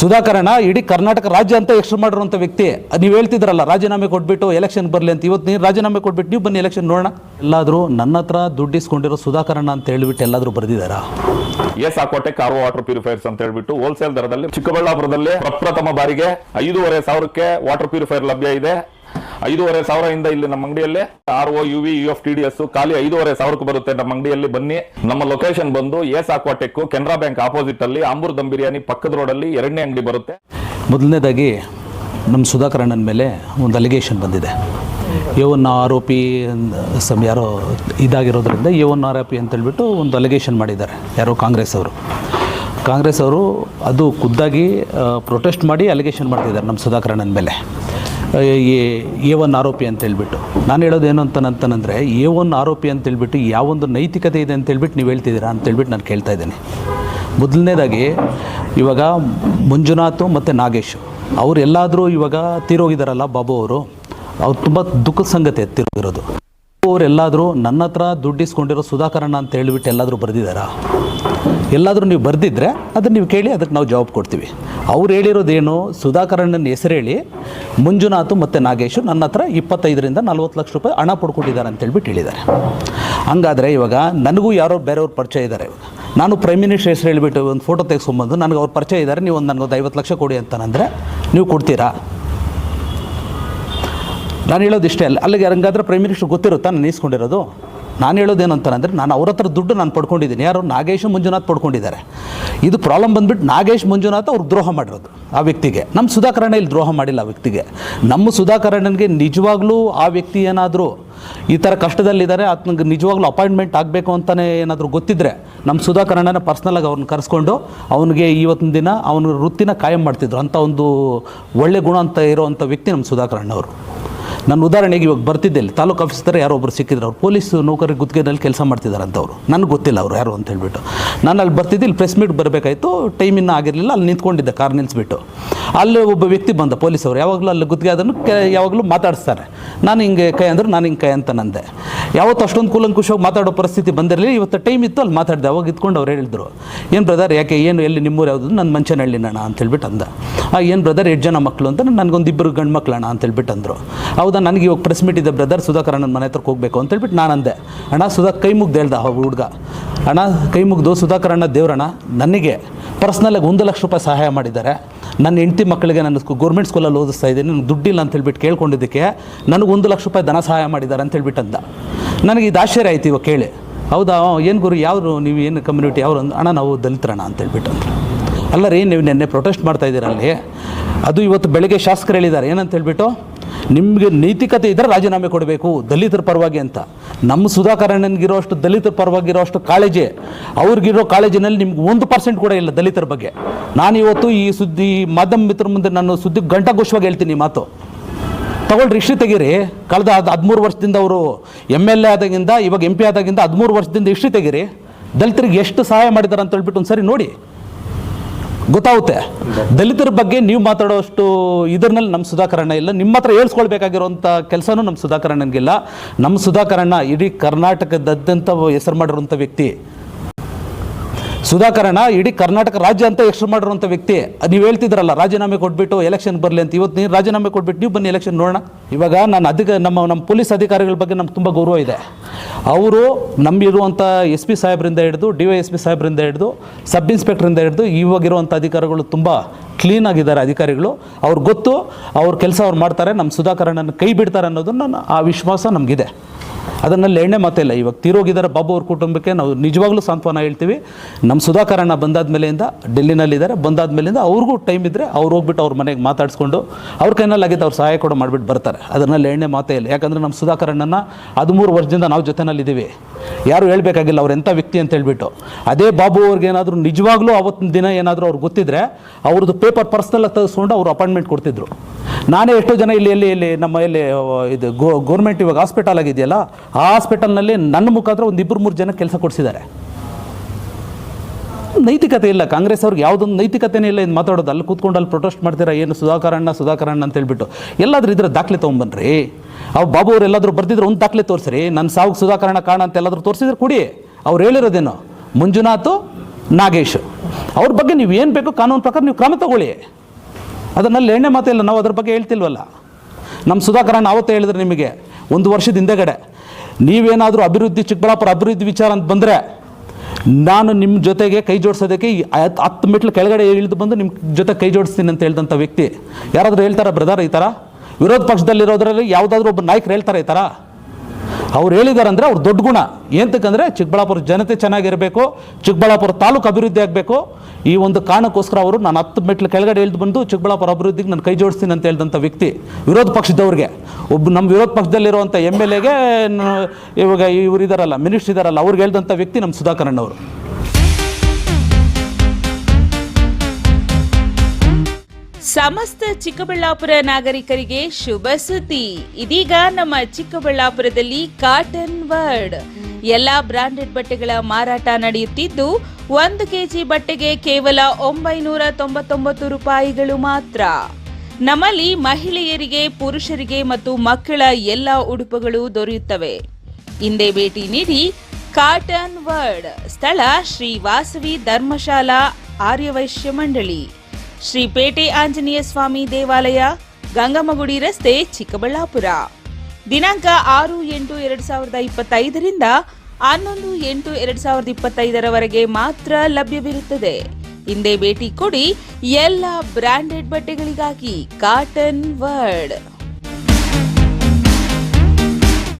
ಸುಧಾಕರಣ ಇಡೀ ಕರ್ನಾಟಕ ರಾಜ್ಯ ಅಂತ ಹೆಸರು ಮಾಡಿರುವಂಥ ವ್ಯಕ್ತಿ. ನೀವು ಹೇಳ್ತಿದ್ರಲ್ಲ, ರಾಜೀನಾಮೆ ಕೊಟ್ಬಿಟ್ಟು ಎಲೆಕ್ಷನ್ ಬರಲಿ ಅಂತ. ಇವತ್ತು ನೀವು ರಾಜೀನಾಮೆ ಕೊಟ್ಬಿಟ್ಟು ನೀವು ಬನ್ನಿ ಎಲೆಕ್ಷನ್ ನೋಡೋಣ. ಎಲ್ಲಾದರೂ ನನ್ನ ಹತ್ರ ದುಡ್ಡು ಇಸ್ಕೊಂಡಿರೋ ಸುಧಾಕರಣ ಅಂತ ಹೇಳಿಬಿಟ್ಟು ಎಲ್ಲಾದರೂ ಬರೆದಿದ್ದಾರಾ ಎಸ್ ಹಾಕೋಟೆ ಕಾರ್ ವಾಟರ್ ಪ್ಯೂರಿಫೈರ್ಸ್ ಅಂತ ಹೇಳ್ಬಿಟ್ಟು ಹೋಲ್ಸೇಲ್ ದರದಲ್ಲಿ ಚಿಕ್ಕಬಳ್ಳಾಪುರದಲ್ಲಿ ಪ್ರಪ್ರಥಮ ಬಾರಿಗೆ ಐದೂವರೆ ಸಾವಿರಕ್ಕೆ ವಾಟರ್ ಪ್ಯೂರಿಫೈರ್ ಲಭ್ಯ ಇದೆ. ಐದೂವರೆ ಸಾವಿರದಿಂದ ಇಲ್ಲಿ ನಮ್ಮ ಅಂಗಡಿಯಲ್ಲಿ R O U V U F T D S ಖಾಲಿ ಐದೂವರೆ ಸಾವಿರಕ್ಕೆ ಬರುತ್ತೆ ನಮ್ಮ ಅಂಗಡಿಯಲ್ಲಿ. ಬನ್ನಿ. ನಮ್ಮ ಲೊಕೇಶನ್ ಬಂದು S Aquatech Canara Bank opposite ಅಲ್ಲಿ ಆಂಬೂರ್ ದಮ್ ಬಿರಿಯಾನಿ ಪಕ್ಕದ ರೋಡಲ್ಲಿ ಎರಡನೇ ಅಂಗಡಿ ಬರುತ್ತೆ. ಮೊದಲನೇದಾಗಿ ನಮ್ಮ ಸುಧಾಕರಣ್ಣನ ಮೇಲೆ ಒಂದು ಅಲಿಗೇಷನ್ ಬಂದಿದೆ. ಇವನ್ನ ಆರೋಪಿ ಸಮ್ ಯಾರೋ ಇದಾಗಿರೋದ್ರಿಂದ ಇವನ್ ಆರೋಪಿ ಅಂತೇಳ್ಬಿಟ್ಟು ಒಂದು ಅಲಿಗೇಷನ್ ಮಾಡಿದ್ದಾರೆ. ಯಾರೋ ಕಾಂಗ್ರೆಸ್ ಅವರು. ಕಾಂಗ್ರೆಸ್ ಅವರು ಅದು ಖುದ್ದಾಗಿ ಪ್ರೊಟೆಸ್ಟ್ ಮಾಡಿ ಅಲಿಗೇಷನ್ ಮಾಡ್ತಿದ್ದಾರೆ ನಮ್ಮ ಸುಧಾಕರಣ್ಣನ ಮೇಲೆ. ಎ ಒನ್ ಆರೋಪಿ ಅಂತ ಹೇಳ್ಬಿಟ್ಟು. ನಾನು ಹೇಳೋದು ಏನು ಅಂತ ಅಂತಂದರೆ, ಎ ಒನ್ ಆರೋಪಿ ಅಂತ ಹೇಳ್ಬಿಟ್ಟು ಯಾವೊಂದು ನೈತಿಕತೆ ಇದೆ ಅಂತ ಹೇಳ್ಬಿಟ್ಟು ನೀವು ಹೇಳ್ತಿದ್ದೀರಾ ಅಂತ ಹೇಳ್ಬಿಟ್ಟು ನಾನು ಕೇಳ್ತಾ ಇದ್ದೀನಿ. ಮೊದಲನೇದಾಗಿ, ಇವಾಗ ಮಂಜುನಾಥ್ ಮತ್ತು ನಾಗೇಶ್ ಅವರೆಲ್ಲಾದರೂ ಇವಾಗ ತೀರೋಗಿದ್ದಾರಲ್ಲ ಬಾಬು ಅವರು, ಅವ್ರು ತುಂಬ ದುಃಖದ ಸಂಗತಿ ಎತ್ತಿರೋದು ಅವರೆಲ್ಲಾದರೂ ನನ್ನ ಹತ್ರ ದುಡ್ಡು ಇಸ್ಕೊಂಡಿರೋ ಸುಧಾಕರಣ ಅಂತ ಹೇಳಿಬಿಟ್ಟು ಎಲ್ಲಾದರೂ ಬರೆದಿದ್ದಾರಾ? ಎಲ್ಲಾದರೂ ನೀವು ಬರೆದಿದ್ದರೆ ಅದನ್ನು ನೀವು ಕೇಳಿ ಅದಕ್ಕೆ ನಾವು ಜವಾಬ್ ಕೊಡ್ತೀವಿ. ಅವ್ರು ಹೇಳಿರೋದೇನು ಸುಧಾಕರಣ್ಣನ ಹೇಳಿ, ಮಂಜುನಾಥ್ ಮತ್ತು ನಾಗೇಶು ನನ್ನ ಹತ್ರ ಇಪ್ಪತ್ತೈದರಿಂದ ನಲ್ವತ್ತು ಲಕ್ಷ ರೂಪಾಯಿ ಹಣ ಪಡ್ಕೊಂಡಿದ್ದಾರೆ ಅಂತ ಹೇಳ್ಬಿಟ್ಟು ಹೇಳಿದ್ದಾರೆ. ಹಂಗಾದರೆ ಇವಾಗ ನನಗೂ ಯಾರೋ ಬೇರೆಯವ್ರ ಪರಿಚಯ ಇದ್ದಾರೆ. ಇವಾಗ ನಾನು ಪ್ರೈಮ್ ಮಿನಿಸ್ಟರ್ ಹೆಸರು ಹೇಳಿಬಿಟ್ಟು ಒಂದು ಫೋಟೋ ತೆಗೆಸ್ಕೊಂಬಂದು ನನಗೆ ಅವ್ರ ಪರಿಚಯ ಇದ್ದಾರೆ, ನೀವು ಒಂದು ನನಗೊಂದು ಐವತ್ತು ಲಕ್ಷ ಕೊಡಿ ಅಂತಾನಂದರೆ ನೀವು ಕೊಡ್ತೀರಾ? ನಾನು ಹೇಳೋದು ಇಷ್ಟೇ ಅಲ್ಲ. ಅಲ್ಲಿಗೆ ಹಂಗಾದ್ರೆ ಪ್ರೈಮ್ ಮಿನಿಸ್ಟರ್ ಗೊತ್ತಿರುತ್ತಾ ನಾನು ಇಸ್ಕೊಂಡಿರೋದು ನಾನು ಹೇಳೋದೇನು ನಾನು ಅವ್ರ ಹತ್ರ ದುಡ್ಡು ನಾನು ಪಡ್ಕೊಂಡಿದ್ದೀನಿ. ಯಾರು? ನಾಗೇಶ್ ಮಂಜುನಾಥ್ ಪಡ್ಕೊಂಡಿದ್ದಾರೆ. ಇದು ಪ್ರಾಬ್ಲಮ್ ಬಂದ್ಬಿಟ್ಟು ನಾಗೇಶ್ ಮಂಜುನಾಥ್ ಅವ್ರು ದ್ರೋಹ ಮಾಡಿರೋದು ಆ ವ್ಯಕ್ತಿಗೆ. ನಮ್ಮ ಸುಧಾಕರಣ ಇಲ್ಲಿ ದ್ರೋಹ ಮಾಡಿಲ್ಲ ಆ ವ್ಯಕ್ತಿಗೆ. ನಮ್ಮ ಸುಧಾಕರಣನಿಗೆ ನಿಜವಾಗ್ಲೂ ಆ ವ್ಯಕ್ತಿ ಏನಾದರೂ ಈ ಥರ ಕಷ್ಟದಲ್ಲಿದ್ದಾರೆ ಆತನಿಗೆ ನಿಜವಾಗ್ಲೂ ಅಪಾಯಿಂಟ್ಮೆಂಟ್ ಆಗಬೇಕು ಅಂತಲೇ ಏನಾದರೂ ಗೊತ್ತಿದ್ದರೆ ನಮ್ಮ ಸುಧಾಕರಣನ ಪರ್ಸ್ನಲಾಗಿ ಅವ್ರನ್ನ ಕರೆಸ್ಕೊಂಡು ಅವನಿಗೆ ಇವತ್ತಿನ ದಿನ ಅವನ ವೃತ್ತಿನ ಕಾಯಂ ಮಾಡ್ತಿದ್ರು. ಅಂಥ ಒಂದು ಒಳ್ಳೆ ಗುಣ ಅಂತ ಇರೋವಂಥ ವ್ಯಕ್ತಿ ನಮ್ಮ ಸುಧಾಕರಣ್ಣ ಅವರು. ನನ್ನ ಉದಾಹರಣೆಗೆ ಇವಾಗ ಬರ್ತಿದ್ದೆ ಇಲ್ಲಿ ತಾಲೂಕು ಆಫೀಸರ್ ಯಾರೋ ಒಬ್ಬರು ಸಿಕ್ಕಿದ್ರು ಅವ್ರು. ಪೊಲೀಸ್ ನೌಕರಿ ಗುತ್ತಿಗೆನಲ್ಲಿ ಕೆಲಸ ಮಾಡ್ತಿದ್ದಾರೆ ಅಂತ ಅವರು ನನಗೆ ಗೊತ್ತಿಲ್ಲ ಅವರು ಯಾರು ಅಂತ ಹೇಳ್ಬಿಟ್ಟು. ನಾನು ಅಲ್ಲಿ ಬರ್ತಿದ್ದೆ ಇಲ್ಲಿ ಪ್ರೆಸ್ ಮೀಟ್ ಬರಬೇಕಾಯ್ತು ಟೈಮ್ ಇನ್ನೂ ಆಗಿರಲಿಲ್ಲ, ಅಲ್ಲಿ ನಿಂತ್ಕೊಂಡಿದ್ದೆ ಕಾರ್ ನಿಲ್ಲಿಸ್ಬಿಟ್ಟು ಅಲ್ಲಿ ಒಬ್ಬ ವ್ಯಕ್ತಿ ಬಂದ ಪೊಲೀಸ್ ಅವರು ಯಾವಾಗಲೂ ಅಲ್ಲಿ ಗುತ್ತಿಗೆ ಅದನ್ನು ಯಾವಾಗಲೂ ಮಾತಾಡಿಸ್ತಾರೆ. ನಾನು ಹಿಂಗೆ ಕೈ ಅಂದ್ರೆ ನಾನು ಹಿಂಗೆ ಕೈ ಅಂತ ನಂದೆ. ಯಾವತ್ತು ಅಷ್ಟೊಂದು ಕೂಲಂಕುಷವಾಗಿ ಮಾತಾಡೋ ಪರಿಸ್ಥಿತಿ ಬಂದಿರಲಿಲ್ಲ, ಇವತ್ತು ಟೈಮ್ ಇತ್ತು, ಅಲ್ಲಿ ಮಾತಾಡಿದೆ, ಅವಾಗ ಇದ್ಕೊಂಡು ಅವ್ರು ಹೇಳಿದ್ರು. ಏನು ಬ್ರದರ್ ಯಾಕೆ, ಏನು, ಎಲ್ಲಿ ನಿಮ್ಮೂರು ಯಾವುದು? ನನ್ನ ಮಂಚನಹಳ್ಳಿ ಅಂತ ಹೇಳ್ಬಿಟ್ಟು ಅಂದ. ಏನು ಬ್ರದರ್ ಎಷ್ಟು ಜನ ಮಕ್ಕಳು ಅಂತ ನನಗೊಂದು ಇಬ್ಬರು ಗಂಡು ಮಕ್ಕಳಣ್ಣ ಅಣ್ಣ ಅಂತ ಹೇಳ್ಬಿಟ್ಟು ಅಂದರು. ಹೌದಾ? ನನಗೆ ಇವಾಗ ಪ್ರೆಸ್ ಮೀಟ್ ಇದೆ ಬ್ರದರ್ ಸುಧಾಕರ್ ನನ್ನ ಮನೆ ಹತ್ರಕ್ಕೆ ಹೋಗಬೇಕು ಅಂತ ಹೇಳ್ಬಿಟ್ಟು ನಾನು ಅಂದೆ. ಅಣ್ಣ, ಸುಧಾ ಕೈ ಮುಗ್ದು ಹೇಳ್ದ ಹುಡುಗ. ಅಣ್ಣ, ಕೈ ಮುಗ್ದು ಸುಧಾಕರ್ ಅಣ್ಣ ದೇವ್ರಣ್ಣ, ನನಗೆ ಪರ್ಸ್ನಲಾಗಿ ಒಂದು ಲಕ್ಷ ರೂಪಾಯಿ ಸಹಾಯ ಮಾಡಿದ್ದಾರೆ. ನನ್ನ ಹೆಂಡತಿ ಮಕ್ಕಳಿಗೆ ನಾನು ಗೌರ್ಮೆಂಟ್ ಸ್ಕೂಲಲ್ಲಿ ಓದಿಸ್ತಾ ಇದ್ದೀನಿ. ನನಗೆ ದುಡ್ಡಿಲ್ಲ ಅಂತ ಹೇಳ್ಬಿಟ್ಟು ಕೇಳ್ಕೊಂಡಿದ್ದಕ್ಕೆ ನನಗೆ ಒಂದು ಲಕ್ಷ ರೂಪಾಯಿ ಧನ ಸಹಾಯ ಮಾಡಿದ್ದಾರೆ ಅಂತ ಹೇಳ್ಬಿಟ್ಟು ಅಂದ. ನನಗೆ ಇದು ಆಶ್ಚರ್ಯ ಆಯ್ತು ಇವಾಗ ಕೇಳಿ. ಹೌದಾ? ಏನು ಗುರು ಯಾರು ನೀವು ಏನು ಕಮ್ಯುನಿಟಿ ಯಾರು ಅಣ್ಣ, ನಾವು ದಲಿತರಣ್ಣ ಅಂತ ಹೇಳ್ಬಿಟ್ಟು ಅಂದ್ರೆ. ಅಲ್ಲ ರೀ ನೀವು ನಿನ್ನೆ ಪ್ರೊಟೆಸ್ಟ್ ಮಾಡ್ತಾ ಇದ್ದೀರಲ್ಲಿ ಅದು ಇವತ್ತು ಬೆಳಗ್ಗೆ ಶಾಸಕರು ಹೇಳಿದ್ದಾರೆ. ಏನಂತ ಹೇಳ್ಬಿಟ್ಟು? ನಿಮಗೆ ನೈತಿಕತೆ ಇದ್ದರೆ ರಾಜೀನಾಮೆ ಕೊಡಬೇಕು, ದಲಿತರ ಪರವಾಗಿ ಅಂತ. ನಮ್ಮ ಸುಧಾಕರಣ್ಣನಿಗಿರೋ ಅಷ್ಟು ದಲಿತರ ಪರವಾಗಿರೋ ಅಷ್ಟು ಕಾಳಜಿ, ಅವ್ರಿಗಿರೋ ಕಾಳಜಿನಲ್ಲಿ ನಿಮ್ಗೆ ಒಂದು ಪರ್ಸೆಂಟ್ ಕೂಡ ಇಲ್ಲ ದಲಿತರ ಬಗ್ಗೆ. ನಾನು ಇವತ್ತು ಈ ಸುದ್ದಿ, ಮಾಧ್ಯಮ ಮಿತ್ರ ಮುಂದೆ ನಾನು ಸುದ್ದಿ ಗಂಟಘೋಷವಾಗಿ ಹೇಳ್ತೀನಿ ಮಾತು. ತಗೊಳ್ರಿ ಇಷ್ಟು ತೆಗೀರಿ. ಕಳೆದ ಅದು ಹದಿಮೂರು ವರ್ಷದಿಂದ ಅವರು ಎಂ ಎಲ್ ಎ ಆದಾಗಿಂದ, ಇವಾಗ ಎಂ ಪಿ ಆದಾಗಿಂದ ಹದಿಮೂರು ವರ್ಷದಿಂದ ಇಷ್ಟು ತೆಗೀರಿ. ದಲಿತರಿಗೆ ಎಷ್ಟು ಸಹಾಯ ಮಾಡಿದ್ದಾರೆ ಅಂತ ಹೇಳ್ಬಿಟ್ಟು ಒಂದು ಸರಿ ನೋಡಿ. ಗೊತ್ತಾಗುತ್ತೆ. ದಲಿತರ ಬಗ್ಗೆ ನೀವು ಮಾತಾಡೋಷ್ಟು ಇದರಲ್ಲಿ ನಮ್ಮ ಸುಧಾಕರಣ ಇಲ್ಲ. ನಿಮ್ಮ ಹತ್ರ ಹೇಳ್ಸ್ಕೊಳ್ಬೇಕಾಗಿರೋಂಥ ಕೆಲಸನೂ ನಮ್ಮ ಸುಧಾಕರಣನಿಗಿಲ್ಲ ನಮ್ಮ ಸುಧಾಕರಣ ಇಡೀ ಕರ್ನಾಟಕದಾದ್ಯಂತ ಹೆಸರು ಮಾಡಿರುವಂಥ ವ್ಯಕ್ತಿ. ಸುಧಾಕರಣ ಇಡೀ ಕರ್ನಾಟಕ ರಾಜ್ಯ ಅಂತ ಹೆಸರು ಮಾಡಿರುವಂಥ ವ್ಯಕ್ತಿ. ನೀವು ಹೇಳ್ತಿದ್ರಲ್ಲ, ರಾಜೀನಾಮೆ ಕೊಟ್ಬಿಟ್ಟು ಎಲೆಕ್ಷನ್ ಬರಲಿ ಅಂತ. ಇವತ್ತು ನೀವು ರಾಜೀನಾಮೆ ಕೊಟ್ಬಿಟ್ಟು ನೀವು ಬನ್ನಿ ಎಲೆಕ್ಷನ್ ನೋಡೋಣ. ಇವಾಗ ನಾನು ಅಧಿಕ, ನಮ್ಮ ನಮ್ಮ ಪೊಲೀಸ್ ಅಧಿಕಾರಿಗಳ ಬಗ್ಗೆ ನಮ್ಗೆ ತುಂಬ ಗೌರವ ಇದೆ. ಅವರು ನಮ್ಮಿರುವಂಥ ಎಸ್ ಪಿ ಸಾಹೇಬ್ರಿಂದ ಹಿಡಿದು, ಡಿ ವೈ ಎಸ್ ಪಿ ಸಾಹೇಬ್ರಿಂದ ಹಿಡಿದು, ಸಬ್ ಇನ್ಸ್ಪೆಕ್ಟ್ರಿಂದ ಹಿಡಿದು ಇವಾಗಿರುವಂಥ ಅಧಿಕಾರಿಗಳು ತುಂಬ ಕ್ಲೀನ್ ಆಗಿದ್ದಾರೆ ಅಧಿಕಾರಿಗಳು. ಅವ್ರಿಗೆ ಗೊತ್ತು, ಅವ್ರ ಕೆಲಸ ಅವ್ರು ಮಾಡ್ತಾರೆ. ನಮ್ಮ ಸುಧಾಕರಣನ ಕೈ ಬಿಡ್ತಾರೆ ಅನ್ನೋದು ನನ್ನ ಆ ವಿಶ್ವಾಸ ನಮಗಿದೆ. ಅದನ್ನಲ್ಲಿ ಎಣ್ಣೆ ಇಲ್ಲ. ಇವಾಗ ತೀರೋಗಿದ್ದಾರೆ ಬಾಬು ಅವ್ರ ಕುಟುಂಬಕ್ಕೆ ನಾವು ನಿಜವಾಗ್ಲೂ ಸಾಂತ್ವನ ಹೇಳ್ತೀವಿ. ನಮ್ಮ ಸುಧಾಕರಣ ಬಂದಾದ ಮೇಲೆಯಿಂದ ಡೆಲ್ಲಿನಲ್ಲಿದ್ದಾರೆ. ಬಂದಾದ ಮೇಲಿಂದ ಅವ್ರಿಗೂ ಟೈಮ್ ಇದ್ದರೆ ಅವ್ರು ಹೋಗ್ಬಿಟ್ಟು ಅವ್ರ ಮನೆಗೆ ಮಾತಾಡಿಸ್ಕೊಂಡು ಅವ್ರ ಕೈನಲ್ಲಾಗಿದ್ದು ಅವ್ರು ಸಹಾಯ ಕೂಡ ಮಾಡಿಬಿಟ್ಟು ಬರ್ತಾರೆ. ಅದನ್ನಲ್ಲಿ ಎಣ್ಣೆ ಮಾತೇ ಇಲ್ಲ. ಯಾಕಂದರೆ ನಮ್ಮ ಸುಧಾಕರಣ್ಣನ ಹದಿಮೂರು ವರ್ಷದಿಂದ ನಾವು ಜೊತೆನಲ್ಲಿದ್ದೀವಿ. ಯಾರು ಹೇಳಬೇಕಾಗಿಲ್ಲ, ಅವ್ರು ಎಂಥ ವ್ಯಕ್ತಿ ಅಂತ ಹೇಳ್ಬಿಟ್ಟು. ಅದೇ ಬಾಬು ಅವ್ರಿಗೆ ಏನಾದರೂ ನಿಜವಾಗ್ಲೂ ಅವತ್ತಿನ ದಿನ ಏನಾದರೂ ಅವ್ರಿಗೆ ಗೊತ್ತಿದ್ರೆ, ಅವ್ರದ್ದು ಪೇಪರ್ ಪರ್ಸ್ನಲ್ಲ ತೆಗೆಸ್ಕೊಂಡು ಅವ್ರು ಅಪಾಯಿಂಟ್ಮೆಂಟ್ ಕೊಡ್ತಿದ್ರು. ನಾನೇ ಎಷ್ಟೋ ಜನ ಇಲ್ಲಿ ಎಲ್ಲಿ ಇಲ್ಲಿ ನಮ್ಮ ಇಲ್ಲಿ ಇದು ಗೋ ಗೌರ್ಮೆಂಟ್ ಇವಾಗ ಹಾಸ್ಪಿಟಲ್ ಆಗಿದೆಯಲ್ಲ, ಆ ಹಾಸ್ಪಿಟಲ್ನಲ್ಲಿ ನನ್ನ ಮುಖಾಂತರ ಒಂದು ಇಬ್ಬರು ಮೂರು ಜನ ಕೆಲಸ ಕೊಡಿಸಿದ್ದಾರೆ. ನೈತಿಕತೆ ಇಲ್ಲ, ಕಾಂಗ್ರೆಸ್ ಅವ್ರಿಗೆ ಯಾವುದೊಂದು ನೈತಿಕತೆನೇ ಇಲ್ಲ, ಇದು ಮಾತಾಡೋದು. ಅಲ್ಲಿ ಕೂತ್ಕೊಂಡು ಅಲ್ಲಿ ಪ್ರೊಟೆಸ್ಟ್ ಮಾಡ್ತೀರಾ ಏನು? ಸುಧಾಕರಣ್ಣ ಸುಧಾಕರಣ್ಣ ಅಂತ ಹೇಳ್ಬಿಟ್ಟು. ಎಲ್ಲಾದರೂ ಇದ್ರೆ ದಾಖಲೆ ತೊಗೊಂಬನ್ರಿ. ಅವು ಬಾಬು ಅವ್ರು ಎಲ್ಲಾದರೂ ಬರ್ದಿದ್ರೆ ಒಂದು ದಾಖಲೆ ತೋರಿಸ್ರಿ. ನನ್ನ ಸಾವು ಸುಧಾಕರಣ ಕಾರಣ ಅಂತ ಎಲ್ಲಾದರೂ ತೋರಿಸಿದ್ರೆ ಕೊಡಿ. ಅವ್ರು ಹೇಳಿರೋದೇನು? ಮಂಜುನಾಥ್, ನಾಗೇಶ್. ಅವ್ರ ಬಗ್ಗೆ ನೀವು ಏನು ಬೇಕು ಕಾನೂನು ಪ್ರಕಾರ ನೀವು ಕ್ರಮ ತಗೊಳ್ಳಿ. ಅದನ್ನಲ್ಲಿ ಎಣ್ಣೆ ಇಲ್ಲ, ನಾವು ಅದ್ರ ಬಗ್ಗೆ ಹೇಳ್ತಿಲ್ವಲ್ಲ. ನಮ್ಮ ಸುಧಾಕರಣ್ಣ ಅವತ್ತೇ ಹೇಳಿದ್ರೆ ನಿಮಗೆ, ಒಂದು ವರ್ಷದ ಹಿಂದೆಗಡೆ, ನೀವೇನಾದರೂ ಅಭಿವೃದ್ಧಿ, ಚಿಕ್ಕಬಳ್ಳಾಪುರ ಅಭಿವೃದ್ಧಿ ವಿಚಾರ ಅಂತ ಬಂದರೆ, ನಾನು ನಿಮ್ಮ ಜೊತೆಗೆ ಕೈ ಜೋಡಿಸೋದಕ್ಕೆ ಈ ಹತ್- ಹತ್ತು ಮೆಟ್ಲು ಕೆಳಗಡೆ ಇಳಿದು ಬಂದು ನಿಮ್ಮ ಜೊತೆ ಕೈ ಜೋಡಿಸ್ತೀನಿ ಅಂತ ಹೇಳಿದಂಥ ವ್ಯಕ್ತಿ. ಯಾರಾದರೂ ಹೇಳ್ತಾರಾ ಬ್ರದರ್ ಈ ಥರ ವಿರೋಧ ಪಕ್ಷದಲ್ಲಿರೋದ್ರಲ್ಲಿ ಯಾವುದಾದ್ರೂ ಒಬ್ಬ ನಾಯಕರು ಹೇಳ್ತಾರೆ ಈ ಥರ ಅವ್ರು ಹೇಳಿದಾರಂದ್ರೆ ಅವ್ರು ದೊಡ್ಡ ಗುಣ. ಏಂತಕ್ಕಂದರೆ ಚಿಕ್ಕಬಳ್ಳಾಪುರ ಜನತೆ ಚೆನ್ನಾಗಿರಬೇಕು, ಚಿಕ್ಕಬಳ್ಳಾಪುರ ತಾಲೂಕು ಅಭಿವೃದ್ಧಿ ಆಗಬೇಕು. ಈ ಒಂದು ಕಾರಣಕ್ಕೋಸ್ಕರ ಅವರು ನಾನು ಹತ್ತು ಮೆಟ್ಲು ಕೆಳಗಡೆ ಇಳಿದು ಬಂದು ಚಿಕ್ಕಬಳ್ಳಾಪುರ ಅಭಿವೃದ್ಧಿಗೆ ನಾನು ಕೈ ಜೋಡಿಸ್ತೀನಿ ಅಂತ ಹೇಳಿದಂಥ ವ್ಯಕ್ತಿ, ವಿರೋಧ ಪಕ್ಷದವ್ರಿಗೆ. ಒಬ್ಬ ನಮ್ಮ ವಿರೋಧ ಪಕ್ಷದಲ್ಲಿರುವಂಥ ಎಂ ಎಲ್ ಎಗೆ ಇವಾಗ ಇವ್ರು ಮಿನಿಸ್ಟ್ರ್ ಇದಾರಲ್ಲ, ಅವ್ರಿಗೆ ಹೇಳಿದಂಥ ವ್ಯಕ್ತಿ ನಮ್ಮ ಸುಧಾಕರಣ್ಣವರು ಸಮಸ್ತ ಚಿಕ್ಕಬಳ್ಳಾಪುರ ನಾಗರಿಕರಿಗೆ ಶುಭ ಸುದ್ದಿ. ಇದೀಗ ನಮ್ಮ ಚಿಕ್ಕಬಳ್ಳಾಪುರದಲ್ಲಿ ಕಾಟನ್ ವರ್ಡ್ ಎಲ್ಲಾ ಬ್ರಾಂಡೆಡ್ ಬಟ್ಟೆಗಳ ಮಾರಾಟ ನಡೆಯುತ್ತಿದ್ದು, ಒಂದು ಕೆಜಿ ಬಟ್ಟೆಗೆ ಕೇವಲ ಒಂಬೈನೂರ ತೊಂಬತ್ತೊಂಬತ್ತು ರೂಪಾಯಿಗಳು ಮಾತ್ರ. ನಮ್ಮಲ್ಲಿ ಮಹಿಳೆಯರಿಗೆ, ಪುರುಷರಿಗೆ ಮತ್ತು ಮಕ್ಕಳ ಎಲ್ಲ ಉಡುಪುಗಳು ದೊರೆಯುತ್ತವೆ. ಹಿಂದೆ ಭೇಟಿ ನೀಡಿ ಕಾಟನ್ ವರ್ಡ್ ಸ್ಥಳ ಶ್ರೀ ವಾಸವಿ ಧರ್ಮಶಾಲಾ ಆರ್ಯವೈಶ್ಯ ಮಂಡಳಿ. ಶ್ರೀ ಪೇಟೆ ಆಂಜನೇಯ ಸ್ವಾಮಿ ದೇವಾಲಯ, ಗಂಗಮಗುಡಿ ರಸ್ತೆ, ಚಿಕ್ಕಬಳ್ಳಾಪುರ. ದಿನಾಂಕ ಆರು ಎಂಟು ಎರಡು ಸಾವಿರದ ಇಪ್ಪತ್ತೈದರಿಂದ ಹನ್ನೊಂದು ಎಂಟು ಎರಡು ಸಾವಿರದ ಇಪ್ಪತ್ತೈದರವರೆಗೆ ಮಾತ್ರ ಲಭ್ಯವಿರುತ್ತದೆ. ಹಿಂದೆ ಭೇಟಿ ಕೊಡಿ ಎಲ್ಲ ಬ್ರಾಂಡೆಡ್ ಬಟ್ಟೆಗಳಿಗಾಗಿ ಕಾಟನ್ ವರ್ಡ್.